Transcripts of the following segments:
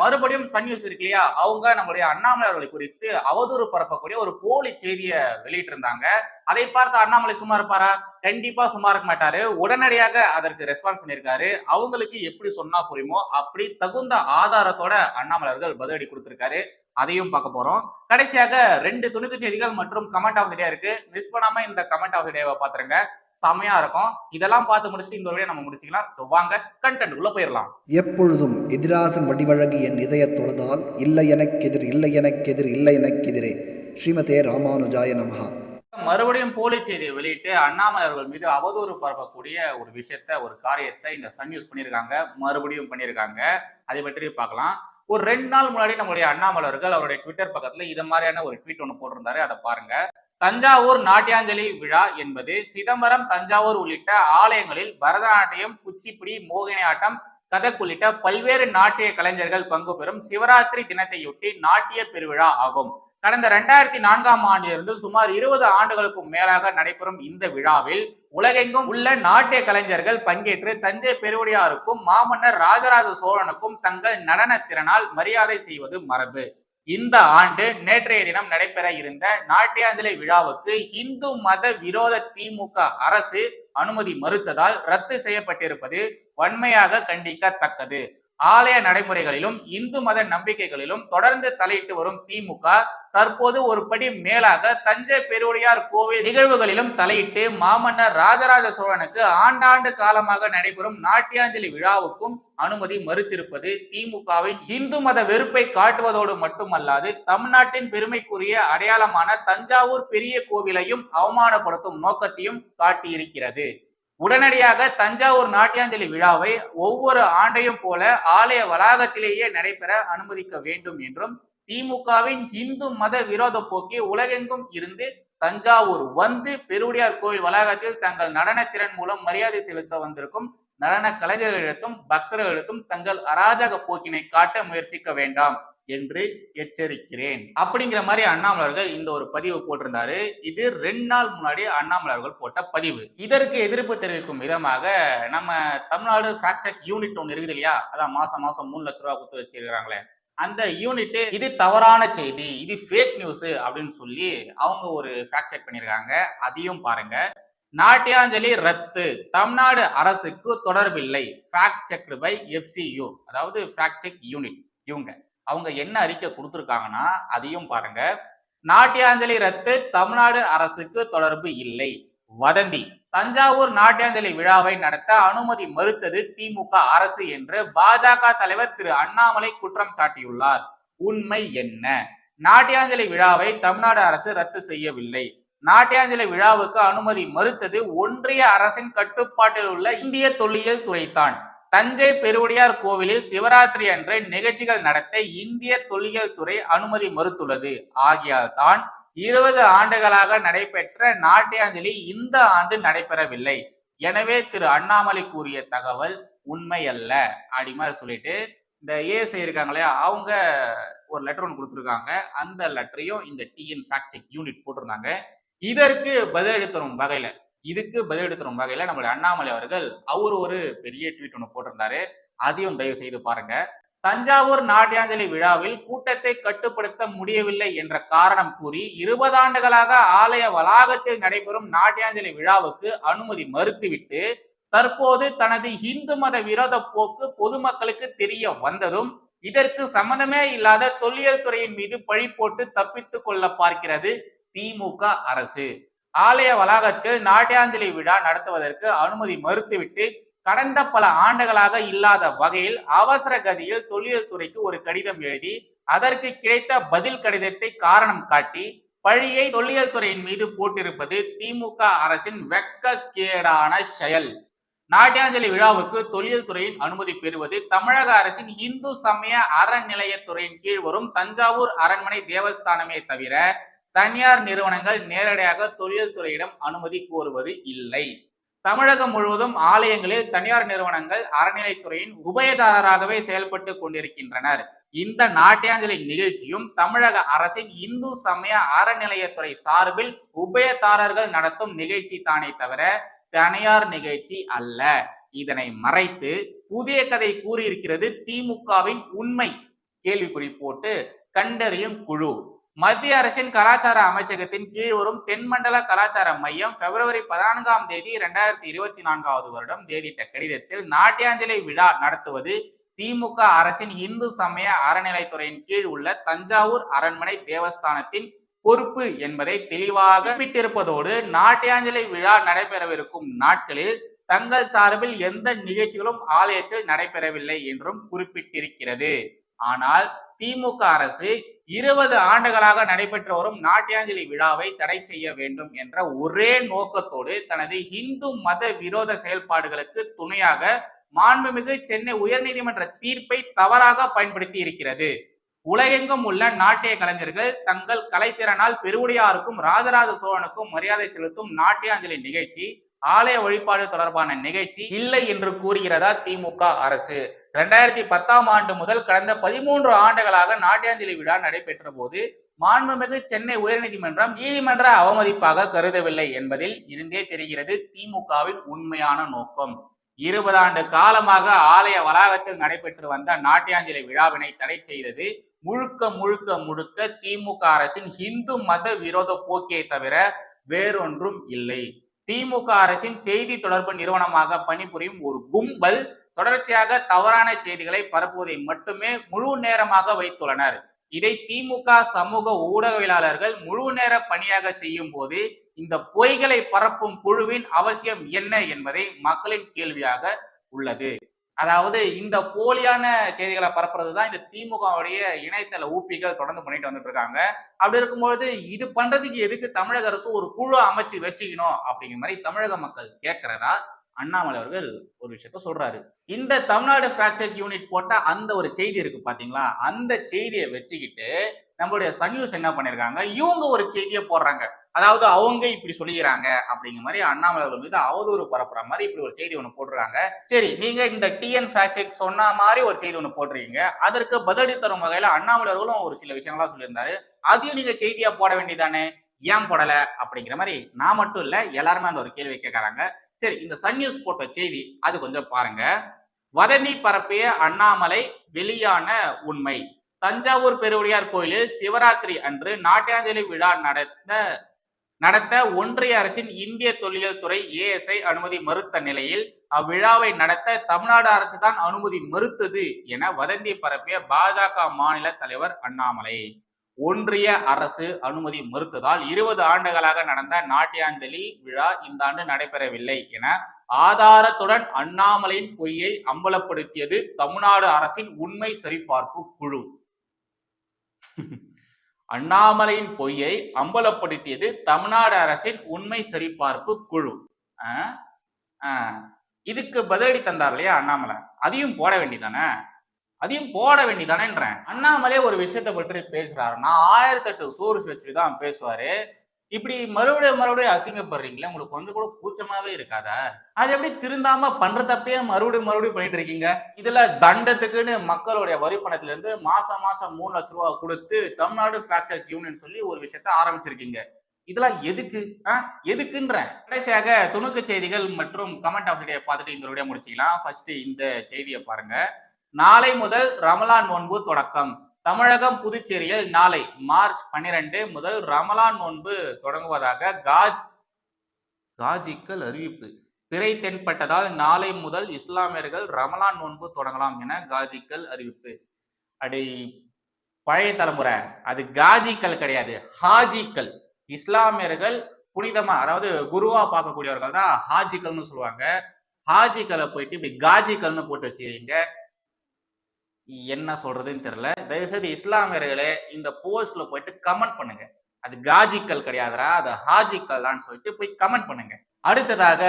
மறுபடியும் Sun news இருக்கு இல்லையா? அவங்க நம்முடைய அண்ணாமலை அவர்களை குறித்து அவதூறு பரப்பக்கூடிய ஒரு போலி செய்தியை வெளியிட்டு இருந்தாங்க அதை பார்த்து அண்ணாமலை சும்மா இருப்பாரா? கண்டிப்பா சும்மா இருக்க மாட்டாரு. உடனடியாக அதற்கு ரெஸ்பான்ஸ் பண்ணியிருக்காரு. அவங்களுக்கு எப்படி சொன்னா புரியுமோ அப்படி தகுந்த ஆதாரத்தோட அண்ணாமலை அவர்கள் பதிலடி கொடுத்திருக்காரு. அதையும் பார்க்க போறோம். கடைசியாக ரெண்டு துணுக்கு செய்திகள் மற்றும் கமெண்ட் ஆஃப் த டே இருக்கு. மிஸ் பண்ணாம இந்த கமெண்ட் ஆஃப் த டேவை பாத்துருங்க செமையா இருக்கும். இதெல்லாம் பார்த்து முடிச்சுட்டு இந்த வீடியோ நம்ம முடிச்சுக்கலாம். So வாங்க கண்டென்ட் உள்ள போயிடலாம். எப்பொழுதும் எதிராசன் வடிவழகு என் இதயத் தொழுதால் இல்லை எனக்கெதிர் இல்லை எனக்கெதிர் இல்லை எனக்கெதிரே ஸ்ரீமதே ராமானுஜாய நமஹா. மறுபடியும் போலி செய்தியை வெளியிட்டு அண்ணாமலை அவர்கள் மீது அவதூறு பரப்பக்கூடிய ஒரு விஷயத்த ஒரு காரியத்தை இந்த சன் நியூஸ் பண்ணியிருக்காங்க. மறுபடியும் பண்ணியிருக்காங்க. அதை பற்றி பார்க்கலாம். ஒரு ரெண்டு நாள் முன்னாடி நம்மளுடைய அண்ணாமலை அவர்கள் அவருடைய ட்விட்டர் பக்கத்துல இது மாதிரியான ஒரு ட்வீட் ஒன்று போட்டிருந்தாரு. அதை பாருங்க. தஞ்சாவூர் நாட்டியாஞ்சலி விழா என்பது சிதம்பரம் தஞ்சாவூர் உள்ளிட்ட ஆலயங்களில் பரதநாட்டியம் குச்சிப்புடி மோகினியாட்டம் கதக் உள்ளிட்ட பல்வேறு நாட்டிய கலைஞர்கள் பங்கு பெறும் சிவராத்திரி தினத்தையொட்டி நாட்டிய பெருவிழா ஆகும். கடந்த இரண்டாயிரத்தி நான்காம் ஆண்டிலிருந்து சுமார் இருபது ஆண்டுகளுக்கும் மேலாக நடைபெறும் இந்த விழாவில் உலகெங்கும் உள்ள நாட்டிய கலைஞர்கள் பங்கேற்று தஞ்சை பெருவுடையாருக்கும் மாமன்னர் ராஜராஜ சோழனுக்கும் தங்கள் நடன திறனால் மரியாதை செய்வது மரபு. இந்த ஆண்டு நேற்றைய தினம் நடைபெற இருந்த நாட்டியாஞ்சலி விழாவுக்கு இந்து மத விரோத திமுக அரசு அனுமதி மறுத்ததால் ரத்து செய்யப்பட்டிருப்பது வன்மையாக கண்டிக்கத்தக்கது. ஆலய நடைமுறைகளிலும் இந்து மத நம்பிக்கைகளிலும் தொடர்ந்து தலையிட்டு வரும் திமுக தற்போது ஒரு படி மேலாக தஞ்சை பெருவுடையார் கோவில் நிகழ்வுகளிலும் தலையிட்டு மாமன்னர் ராஜராஜ சோழனுக்கு ஆண்டாண்டு காலமாக நடைபெறும் நாட்டியாஞ்சலி விழாவுக்கும் அனுமதி மறுத்திருப்பது திமுகவின் இந்து மத வெறுப்பை காட்டுவதோடு மட்டுமல்லாது தமிழ்நாட்டின் பெருமைக்குரிய அடையாளமான தஞ்சாவூர் பெரிய கோவிலையும் அவமானப்படுத்தும் நோக்கத்தையும் காட்டியிருக்கிறது. உடனடியாக தஞ்சாவூர் நாட்டியாஞ்சலி விழாவை ஒவ்வொரு ஆண்டையும் போல ஆலய வளாகத்திலேயே நடைபெற அனுமதிக்க வேண்டும் என்றும் திமுகவின் இந்து மத விரோத போக்கி உலகெங்கும் இருந்து தஞ்சாவூர் வந்து பெருவுடையார் கோவில் வளாகத்தில் தங்கள் நடன திறன் மூலம் மரியாதை செலுத்த வந்திருக்கும் நடன கலைஞர்களிடத்தும் பக்தர்களிடத்தும் தங்கள் அராஜக போக்கினை காட்ட முயற்சிக்க வேண்டாம். என்று எச்சரிக்கிறேன். அப்படிங்கிற மாதிரி அண்ணாமலை அவர்கள் இந்த ஒரு பதிவு போட்டிருந்தாரு. இது ரெண்டு நாள் முன்னாடி அண்ணாமலை அவர்கள் போட்ட பதிவு. இதற்கு எதிர்ப்பு தெரிவிக்கும் விதமாக நம்ம தமிழ்நாடு ஃபேக்ட் யூனிட் ஒன்று இருக்குது இல்லையா? அதான் மாசம் மாசம் மூணு லட்ச ரூபா கொடுத்து வச்சிருக்கிறாங்களே. அந்த யூனிட் இது தவறான செய்தி இது ஃபேக் நியூஸ் அப்படின்னு சொல்லி அவங்க ஒரு ஃபேக்ட் செக் பண்ணியிருக்காங்க. அதையும் பாருங்க. நாட்டியாஞ்சலி ரத்து. தமிழ்நாடு அரசுக்கு தொடர்பில்லை. ஃபேக்ட் செக் பை எஃப்சியூ அதாவது ஃபேக்ட் செக் யூனிட் இவங்க. அவங்க என்ன அறிக்கை கொடுத்துருக்காங்கன்னா அதையும் பாருங்க. நாட்டியாஞ்சலி ரத்து தமிழ்நாடு அரசுக்கு தொடர்பு இல்லை. வதந்தி. தஞ்சாவூர் நாட்டியாஞ்சலி விழாவை நடத்த அனுமதி மறுத்தது திமுக அரசு என்று பாஜக தலைவர் திரு அண்ணாமலை குற்றம் சாட்டியுள்ளார். உண்மை என்ன? நாட்டியாஞ்சலி விழாவை தமிழ்நாடு அரசு ரத்து செய்யவில்லை. நாட்டியாஞ்சலி விழாவுக்கு அனுமதி மறுத்தது ஒன்றிய அரசின் கட்டுப்பாட்டில் உள்ள இந்திய தொல்லியல் துறைத்தான் தஞ்சை பெருவுடையார் கோவிலில் சிவராத்திரி அன்று நிகழ்ச்சிகள் நடத்த இந்திய தொல்லியல் துறை அனுமதி மறுத்துள்ளது. ஆகியால் தான் இருபது ஆண்டுகளாக நடைபெற்ற நாட்டியாஞ்சலி இந்த ஆண்டு நடைபெறவில்லை. எனவே திரு அண்ணாமலை கூறிய தகவல் உண்மை அல்ல அப்படி மாதிரி சொல்லிட்டு இந்த ஏஎஸ்ஐ இருக்காங்களே அவங்க ஒரு லெட்டர் ஒன்று கொடுத்துருக்காங்க. அந்த லெட்டரையும் இந்த டிஎன் ஃபேக்ட் செக் யூனிட் போட்டிருந்தாங்க. இதற்கு பதிலளித்தரும் தரும் வகையில இதுக்கு பதிலடி தரும் வகையில நம்மளுடைய அண்ணாமலை அவர்கள் அவர் ஒரு பெரிய ட்வீட் ஒன்று போட்டிருந்தாரு. அதையும் தயவு செய்து பாருங்க. தஞ்சாவூர் நாட்டியாஞ்சலி விழாவில் கூட்டத்தை கட்டுப்படுத்த முடியவில்லை என்ற காரணம் கூறி இருபது ஆண்டுகளாக ஆலய வளாகத்தில் நடைபெறும் நாட்டியாஞ்சலி விழாவுக்கு அனுமதி மறுத்துவிட்டு தற்போது தனது இந்து மத விரோத போக்கு பொதுமக்களுக்கு தெரிய வந்ததும் இதற்கு சம்பந்தமே இல்லாத தொல்லியல் துறையின் மீது பழி போட்டு தப்பித்துக் கொள்ள பார்க்கிறது திமுக அரசு. ஆலய வளாகத்தில் நாட்டியாஞ்சலி விழா நடத்துவதற்கு அனுமதி மறுத்துவிட்டு கடந்த பல ஆண்டுகளாக இல்லாத வகையில் அவசர கதியில் தொல்லியல் துறைக்கு ஒரு கடிதம் எழுதி அதற்கு கிடைத்த பதில் கடிதத்தை காரணம் காட்டி பழியை தொல்லியல் துறையின் மீது போட்டிருப்பது திமுக அரசின் வெக்கக்கேடான செயல். நாட்டியாஞ்சலி விழாவுக்கு தொல்லியல் துறையின் அனுமதி பெறுவது தமிழக அரசின் இந்து சமய அறநிலையத்துறையின் கீழ் வரும் தஞ்சாவூர் அரண்மனை தேவஸ்தானமே தவிர தனியார் நிறுவனங்கள் நேரடியாக தொழில்துறையிடம் அனுமதி கோருவது இல்லை. தமிழகம் முழுவதும் ஆலயங்களில் தனியார் நிறுவனங்கள் அறநிலைத்துறையின் உபயதாரராகவே செயல்பட்டு கொண்டிருக்கின்றனர். இந்த நாட்டியாஞ்சலி நிகழ்ச்சியும் தமிழக அரசின் இந்து சமய அறநிலையத்துறை சார்பில் உபயதாரர்கள் நடத்தும் நிகழ்ச்சி தானே தவிர தனியார் நிகழ்ச்சி அல்ல. இதனை மறைத்து புதிய கதை கூறியிருக்கிறது திமுகவின் உண்மை கேள்விக்குறி போட்டு கண்டறியும் குழு. மத்திய அரசின் கலாச்சார அமைச்சகத்தின் கீழ் வரும் தென்மண்டல கலாச்சார மையம் பிப்ரவரி பதினான்காம் தேதி இரண்டாயிரத்தி இருபத்தி நான்காவது வருடம் தேதியிட்ட கடிதத்தில் நாட்டியாஞ்சலி விழா நடத்துவது திமுக அரசின் இந்து சமய அறநிலைத்துறையின் கீழ் உள்ள தஞ்சாவூர் அரண்மனை தேவஸ்தானத்தின் பொறுப்பு என்பதை தெளிவாக குறிப்பிட்டிருப்பதோடு நாட்டியாஞ்சலி விழா நடைபெறவிருக்கும் நாட்களில் தங்கள் சார்பில் எந்த நிகழ்ச்சிகளும் ஆலயத்தில் நடைபெறவில்லை என்றும் குறிப்பிட்டிருக்கிறது. ஆனால் திமுக அரசு இருபது ஆண்டுகளாக நடைபெற்று வரும் நாட்டியாஞ்சலி விழாவை தடை செய்ய வேண்டும் என்ற ஒரே நோக்கத்தோடு தனது இந்து மத விரோத செயல்பாடுகளுக்கு துணையாக மாண்புமிகு சென்னை உயர்நீதிமன்ற தீர்ப்பை தவறாக பயன்படுத்தி இருக்கிறது. உலகெங்கும் உள்ள நாட்டிய கலைஞர்கள் தங்கள் கலைத்திறனால் பெருவுடையாருக்கும் ராஜராஜ சோழனுக்கும் மரியாதை செலுத்தும் நாட்டியாஞ்சலி நிகழ்ச்சி ஆலய வழிபாடு தொடர்பான நிகழ்ச்சி இல்லை என்று கூறுகிறதா திமுக அரசு. இரண்டாயிரத்தி பத்தாம் ஆண்டு முதல் கடந்த பதிமூன்று ஆண்டுகளாக நாட்டியாஞ்சலி விழா நடைபெற்ற போது மாண்புமிகு சென்னை உயர்நீதிமன்றம் நீதிமன்ற அவமதிப்பாக கருதவில்லை என்பதில் இருந்தே தெரிகிறது திமுகவின் உண்மையான நோக்கம். இருபது ஆண்டு காலமாக ஆலய வளாகத்தில் நடைபெற்று வந்த நாட்டியாஞ்சலி விழாவினை தடை செய்தது முழுக்க முழுக்க முழுக்க திமுக அரசின் இந்து மத விரோத போக்கியை தவிர வேறொன்றும் இல்லை. திமுக அரசின் செய்தி தொடர்பு நிறுவனமாக பணிபுரியும் ஒரு கும்பல் தொடர்ச்சியாக தவறான செய்திகளை பரப்புவதை மட்டுமே முழு நேரமாக வைத்துள்ளனர். இதை திமுக சமூக ஊடகவியலாளர்கள் முழு நேர பணியாக செய்யும் போது இந்த பொய்களை பரப்பும் குழுவின் அவசியம் என்ன என்பதை மக்களின் கேள்வியாக உள்ளது. அதாவது இந்த போலியான செய்திகளை பரப்புறது தான் இந்த திமுகவுடைய இணையதள ஊப்பிகள் தொடர்ந்து பண்ணிட்டு வந்துட்டு இருக்காங்க அப்படி இருக்கும்பொழுது இது பண்றதுக்கு எதுக்கு தமிழக அரசு ஒரு குழு அமைச்சு வச்சுக்கணும் அப்படிங்கிற மாதிரி தமிழக மக்கள் கேட்கிறதா அண்ணாமலை அவர்கள் ஒரு விஷயத்த சொல்றாரு. இந்த தமிழ்நாடு பிராக்சர் யூனிட் போட்ட அந்த ஒரு செய்தி இருக்கு பாத்தீங்களா? அந்த செய்தியை வச்சுக்கிட்டு நம்மளுடைய சன் நியூஸ் என்ன பண்ணிருக்காங்க? இவங்க ஒரு செய்தியை போடுறாங்க. அதாவது அவங்க இப்படி சொல்லிக்கிறாங்க அப்படிங்கிற மாதிரி அண்ணாமலை அவர்கள் மீது அவதூறு பரப்புற மாதிரி இப்படி ஒரு செய்தி ஒன்று போட்டுருக்காங்க. சரி நீங்க இந்த டிஎன் ஃபேக்ட் சொன்ன மாதிரி ஒரு செய்தி ஒன்று போட்டிருக்கீங்க. அதற்கு பதிலடி தரும் வகையில அண்ணாமலை அவர்களும் ஒரு சில விஷயங்களா சொல்லியிருந்தாரு. அதையும் நீங்க செய்தியா போட வேண்டியதானே ஏன் போடல? அப்படிங்கிற மாதிரி நான் மட்டும் இல்ல எல்லாருமே அந்த ஒரு கேள்வி கேட்கறாங்க. சரி இந்த சன் நியூஸ் போட்ட செய்தி அது கொஞ்சம் பாருங்க. வதனி பரப்பிய அண்ணாமலை வெளியான உண்மை. தஞ்சாவூர் பெருவுடையார் கோயிலில் சிவராத்திரி அன்று நாட்டியாஞ்சலி விழா நடத்த நடத்த ஒன்றிய அரசின் இந்திய தொல்லியல் துறை ஏஎஸ்ஐ அனுமதி மறுத்த நிலையில் அவ்விழாவை நடத்த தமிழ்நாடு அரசு தான் அனுமதி மறுத்தது என வதந்தி பரப்பிய பாஜக மாநில தலைவர் அண்ணாமலை. ஒன்றிய அரசு அனுமதி மறுத்ததால் இருபது ஆண்டுகளாக நடந்த நாட்டியாஞ்சலி விழா இந்த ஆண்டு நடைபெறவில்லை என ஆதாரத்துடன் அண்ணாமலையின் பொய்யை அம்பலப்படுத்தியது தமிழ்நாடு அரசின் உண்மை சரிபார்ப்பு குழு. அண்ணாமலையின் பொய்யை அம்பலப்படுத்தியது தமிழ்நாடு அரசின் உண்மை சரிபார்ப்பு குழு. ஆஹ் ஆஹ் இதுக்கு பதிலடி தந்தார் இல்லையா அண்ணாமலை? அதையும் போட வேண்டியதானே அதையும் போட வேண்டிதானேன்றேன். அண்ணாமலை ஒரு விஷயத்தை பற்றி பேசுறாரு. நான் ஆயிரத்தெட்டு சோர்ஸ் வச்சுட்டு தான் பேசுவாரு. இப்படி மறுபடியும் மறுபடியும் அசிங்கப்படுறீங்களே? உங்களுக்கு கொஞ்சம் கூட கூச்சமாவே இருக்காதா? அது எப்படி திருந்தாம பண்ற தப்பே மறுபடியும் மறுபடியும் பண்ணிட்டு இருக்கீங்க? இதுல தண்டத்துக்குன்னு மக்களுடைய வரி பணத்துல இருந்து மாசம் மாசம் மூணு லட்ச ரூபா கொடுத்து தமிழ்நாடு பிராக்சர் யூனியன் சொல்லி ஒரு விஷயத்த ஆரம்பிச்சிருக்கீங்க. இதெல்லாம் எதுக்கு? ஆ? எதுக்குன்றேன். கடைசியாக துணுக்கு செய்திகள் மற்றும் கமெண்ட் ஆஃப் பார்த்துட்டு இந்த வீடியோ முடிச்சுக்கலாம். ஃபர்ஸ்ட் இந்த செய்தியை பாருங்க. நாளை முதல் ரமலான் நோன்பு தொடக்கம். தமிழகம் புதுச்சேரியில் நாளை மார்ச் பன்னிரண்டு முதல் ரமலான் நோன்பு தொடங்குவதாக காஜ் காஜிக்கல் அறிவிப்பு. பிறை தென்பட்டதால் நாளை முதல் இஸ்லாமியர்கள் ரமலான் நோன்பு தொடங்கலாம் என காஜிக்கல் அறிவிப்பு. அடி பழைய தலைமுறை. அது காஜிக்கல் கிடையாது ஹாஜிக்கல் இஸ்லாமியர்கள் புனிதமா அதாவது குருவா பார்க்கக்கூடியவர்கள் தான் ஹாஜிக்கல்னு சொல்லுவாங்க. ஹாஜிக்கலை போயிட்டு இப்படி காஜிக்கல்னு போட்டு வச்சுக்கிறீங்க. என்ன சொல்றதுன்னு தெரியல. தயவுசெய்து இஸ்லாமியர்களே இந்த போஸ்ட்ல போயிட்டு கமெண்ட் பண்ணுங்க. அது காஜிக்கல் கிடையாதுடா அது ஹாஜிக்கல் தான் சொல்லிட்டு போய் கமெண்ட் பண்ணுங்க. அடுத்ததாக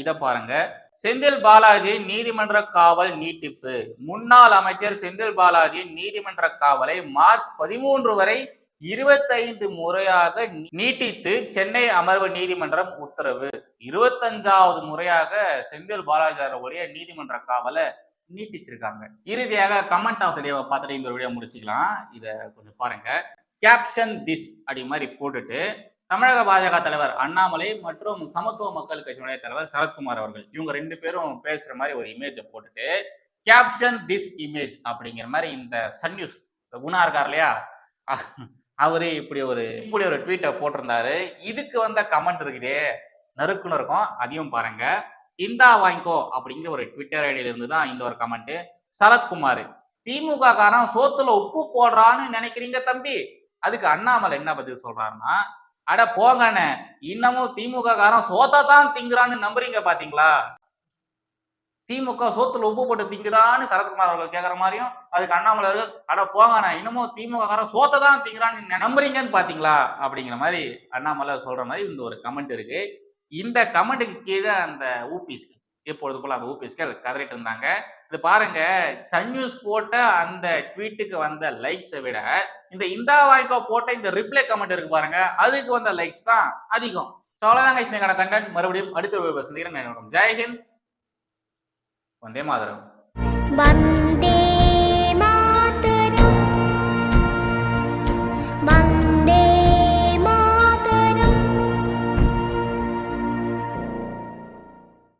இதை பாருங்க. செந்தில் பாலாஜி நீதிமன்ற காவல் நீட்டிப்பு. முன்னாள் அமைச்சர் செந்தில் பாலாஜியின் நீதிமன்ற காவலை மார்ச் பதிமூன்று வரை இருபத்தைந்து முறையாக நீட்டித்து சென்னை அமர்வு நீதிமன்றம் உத்தரவு. இருபத்தஞ்சாவது முறையாக செந்தில் பாலாஜி அவர்களுடைய நீதிமன்ற காவலை நீட்டிச்சிருக்காங்க. இறுதியாக கமெண்ட் ஆஃப் டேவை பார்த்துட்டு இந்த வீடியோ முடிச்சுக்கலாம். இதை கொஞ்சம் பாருங்க. கேப்ஷன் திஸ் அப்படி மாதிரி போட்டுட்டு தமிழக பாஜக தலைவர் அண்ணாமலை மற்றும் சமத்துவ மக்கள் கட்சியினுடைய தலைவர் சரத்குமார் அவர்கள் இவங்க ரெண்டு பேரும் பேசுற மாதிரி ஒரு இமேஜை போட்டுட்டு கேப்ஷன் திஸ் இமேஜ் அப்படிங்கிற மாதிரி இந்த சன் நியூஸ் குணா இருக்கார் இல்லையா? அவரு இப்படி ஒரு இப்படி ஒரு ட்வீட்டை போட்டிருந்தாரு. இதுக்கு வந்த கமெண்ட் இருக்குதே. நறுக்குன்னு இருக்கும். அதையும் பாருங்க. இந்தா வாங்கிக்கோ அப்படிங்கிற ஒரு ட்விட்டர் ஐடியில இருந்து தான் இந்த ஒரு கமெண்ட் சரத்குமார் திமுக காரன் சோத்துல உப்பு போடுறான்னு நினைக்கிறீங்க தம்பி? அதுக்கு அண்ணாமலை என்ன பதில் சொல்றாருன்னா அட போங்கண்ணே இன்னமும் திமுக காரன் சோத்தை தான் திங்குறான்னு நம்புறீங்க பாத்தீங்களா? திமுக சோத்துல உப்பு போட்டு திங்குதான்னு சரத்குமார் அவர்கள் கேட்கற மாதிரியும் அதுக்கு அண்ணாமலை அவர்கள் அட போங்கண்ணே இன்னமும் திமுக காரன் சோத்தை தான் திங்குறான்னு நம்புறீங்கன்னு பாத்தீங்களா? அப்படிங்கிற மாதிரி அண்ணாமலை சொல்ற மாதிரி இந்த ஒரு கமெண்ட் இருக்கு. இந்த கமெண்ட்டுக்கு கீழே அந்த ஊபிஸ்கள் எப்பொழுது போல அந்த ஊபிஸ்கள் கதறிட்டு இருந்தாங்க. இது பாருங்க சன் நியூஸ் போட்ட அந்த ட்வீட்டுக்கு வந்த லைக்ஸை விட இந்த இந்தா வாய்க்கோ போட்ட இந்த ரிப்ளை கமெண்ட் இருக்கு பாருங்க அதுக்கு வந்த லைக்ஸ் தான் அதிகம். ஸோ அவ்வளோதான் கைஸ் கண்டென்ட் மறுபடியும் அடுத்த சந்திக்கிறேன். நான் ஜெய்ஹிந்த் வந்தே மாதரம். வந்தே